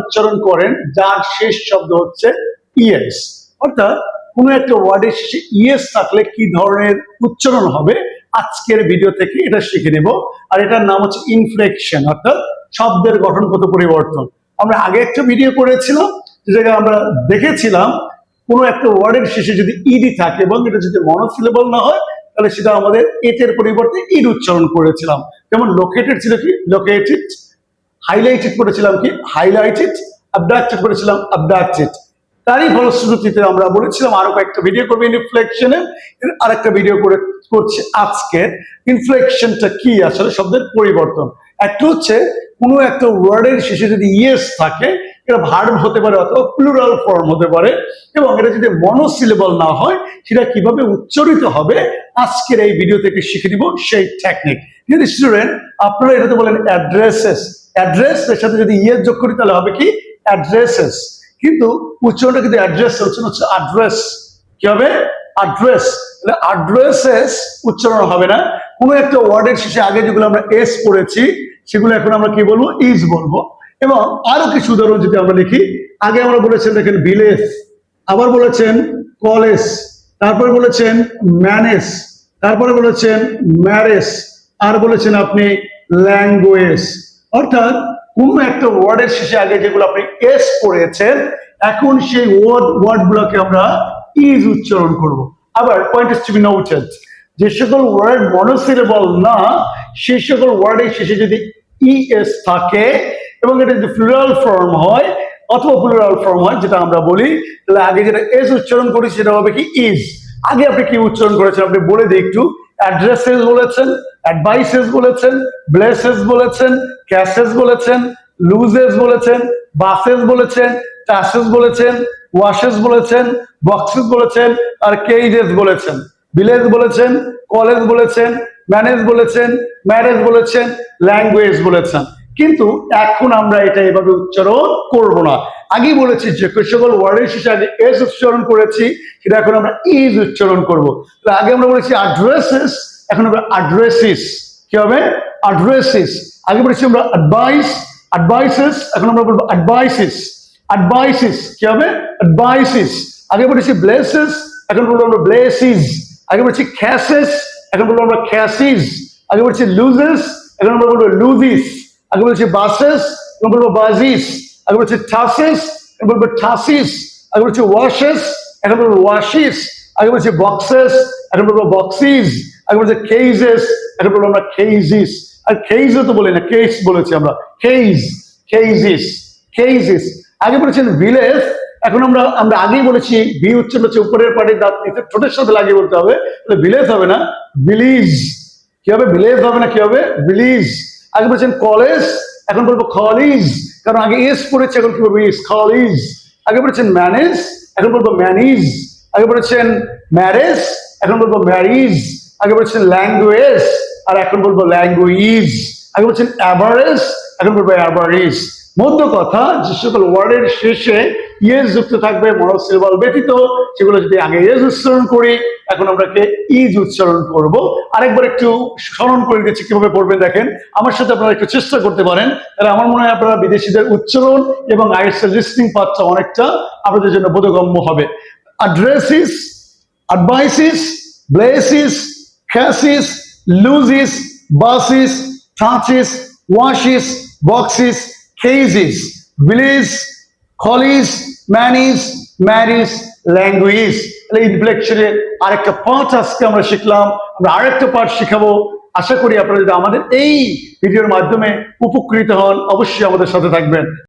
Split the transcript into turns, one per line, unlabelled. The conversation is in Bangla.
উচ্চারণ করেন, যার শেষ শব্দ হচ্ছে অর্থাৎ একটা ওয়ার্ডের শেষে থাকলে কি ধরনের উচ্চারণ হবে, আজকের ভিডিও থেকে এটা শিখে নেব। আর এটার নাম হচ্ছে ইনফ্লেকশন অর্থাৎ শব্দের গঠনগত পরিবর্তন। আমরা আগে একটা ভিডিও করেছিলাম জায়গায় আমরা দেখেছিলাম কোনো একটা ওয়ার্ডের শেষে যদি ইডি থাকে এবং এটা যদি মনোসিলেবল না হয় তাহলে সেটা আমাদের এটের পরিবর্তে ইড উচ্চারণ করেছিলাম। যেমন লোকেটেড ছিল কি? লোকেটেড হাইলাইটেড করেছিলাম কি? হাইলাইটেড অ্যাবডাক্টেড করেছিলাম অ্যাবডাক্টেড তারই ফলশ্রুতিতে আমরা বলেছিলাম, আরও কয়েকটা ভিডিও করবে। ইনফ্লেকশনে আরেকটা ভিডিও করে করছে আজকে। ইনফ্লেকশনটা কি? আসলে শব্দের পরিবর্তন। একটা হচ্ছে কোনো একটা ওয়ার্ডের শেষে যদি ইয়েস থাকে এটা ভার্ব হতে পারে অথবা প্লুরাল ফর্ম হতে পারে, এবং এটা যদি মনোসিলেবল না হয়, সেটা কীভাবে উচ্চারিত হবে, আজকের এই ভিডিও থেকে শিখে দিব সেই টেকনিক যদি স্টুডেন্ট আপনারা এটাতে বলেন অ্যাড্রেসেস অ্যাড্রেস এর সাথে যদি ইয়ে যোগ করি, তাহলে হবে কি? অ্যাড্রেসেস কিন্তু উচ্চারণটা কিন্তু অ্যাড্রেস উচ্চারণ হচ্ছে অ্যাড্রেস কি হবে? অ্যাড্রেস অ্যাড্রেসেস উচ্চারণ হবে না। কোনো একটা ওয়ার্ডের শেষে আগে যেগুলো আমরা এস পড়েছি, সেগুলো এখন আমরা কি বলব? ইজ বলব। এবং আরও কিছু উদাহরণ যদি আমরা লিখি, আগে আমরা বলেছেন, দেখেন, ভিলেজ, আবার বলেছেন, কলেজ, তারপরে বলেছেন ম্যানেস তারপরে বলেছেন ম্যারেস আর বলেছেন আপনি ল্যাঙ্গুয়েজ। অর্থাৎ কোন একটা ওয়ার্ডের শেষে আগে যেগুলো আপনি এস পড়েছেন, এখন সেই ওয়ার্ড ওয়ার্ড গুলোকে আমরা ইজ উচ্চারণ করব। আবার point is to be noted যে সকল ওয়ার্ড মনোসিলেবল না, সেই সকল ওয়ার্ডের শেষে যদি ইএস থাকে এবং এটা যদি প্লুরাল ফর্ম হয়, অথবা প্লুরাল ফর্ম হয়, যেটা আমরা বলি, তাহলে আগে যেটা এস উচ্চারণ করি, সেটা হবে কি ইজ আগে আপনি কি উচ্চারণ করেছেন? আপনি বলে দিই একটু। অ্যাড্রেসেস বলেছেন অ্যাডভাইসেস বলেছেন ব্লেসেস বলেছেন ক্যাশেস বলেছেন লুজেস বলেছেন বাসেস বলেছেন টাসেস বলেছেন ওয়াশেস বলেছেন বক্সেস বলেছেন, আর কেইজেস বলেছেন। ভিলেজ বলেছেন কলেজ বলেছেন ম্যানেজ বলেছেন ম্যারেজ বলেছেন ল্যাঙ্গুয়েজ বলেছেন। কিন্তু এখন আমরা এটা এভাবে উচ্চারণ করব না। আগে বলেছি যে সকল ওয়ার্ডের শেষে এস উচ্চারণ করেছি সেটা এখন আমরা ইজ উচ্চারণ করব। তাহলে আগে আমরা বলেছি অ্যাড্রেসেস, এখন আমরা অ্যাড্রেসিস। কি হবে? অ্যাড্রেসিস। আগে বলেছি আমরা অ্যাডভাইস, অ্যাডভাইসেস, এখন আমরা বলব অ্যাডভাইসিস। অ্যাডভাইসিস, কি হবে? অ্যাডভাইসিস। আগে বলেছি ব্লেসেস, এখন বলব আমরা ব্লেসিস। আগে বলেছি খ্যাসেস, এখন বলব আমরা খ্যাসিস। আগে বলেছি লুজেস এখন আমরা বলব লুজিস আগে বলেছি বাসেস এখন বলব বাজিস, আগে বলেছি ঠাসেস এখন বলব ঠাসিস, আগে বলেছি ওয়াশেস এখন বলব ওয়াশিস আগে বলছি বক্সেস, এখন বলব বক্সিস, আগে বলছি কেইজেস এখন বলব আমরা কেইজিস আর কেইজও তো বলি না, কেইস বলেছি আমরা কেইজ কেইজিস কেইজিস আগে বলেছেন ভিলেজ এখন আমরা আমরা আগেই বলেছি ভি উচ্চারণ হচ্ছে উপরের পাটি দাঁত নিতে ঠোঁটের সাথে লাগিয়ে বলতে হবে, তাহলে ভিলেজ হবে না, ভিলিজ। কি হবে? ভিলেজ হবে না, কি হবে? ভিলিজ। আগে বলেছেন কলেজ এখন বলব কলেজ কারণ আগে এস পড়েছে, এখন কি বলব এস কলেজ আগে বলেছেন ম্যানেজ এখন বলব ম্যানিজ আগে বলেছেন ম্যারেজ এখন বলব ম্যারিজ আগে বলেছেন ল্যাঙ্গুয়েজ আর এখন বলব ল্যাঙ্গুয়েজ আগে বলছেন অ্যাভারেজ এখন বলব অ্যাভারেজ মধ্য কথা, যে সকল ওয়ার্ডের শেষে ইয়েস যুক্ত থাকবে মনোসিলেবল ব্যতীত, সেগুলো যদি আগে ইয়েস উচ্চারণ করি, এখন আমরা কে? ইজ উচ্চারণ করব। আরেকবার একটু স্মরণ করে দিচ্ছি, কীভাবে পড়বেন দেখেন। আমার সাথে আপনারা একটু চেষ্টা করতে পারেন। তাহলে আমার মনে হয় আপনারা বিদেশিদের উচ্চারণ এবং আইএসএল লিস্টিং পাচ্ছা অনেকটা আপনাদের জন্য বোধগম্য হবে। Addresses advises blesses kisses loses buses touches washes boxes cages village college ম্যানিস marries language তাহলে ইনফ্লেকশনের আরেকটা পার্ট আজকে আমরা শিখলাম, আমরা আরেকটা পার্ট শিখাবো। আশা করি আপনারা যদি আমাদের এই ভিডিওর মাধ্যমে উপকৃত হন, অবশ্যই আমাদের সাথে থাকবেন।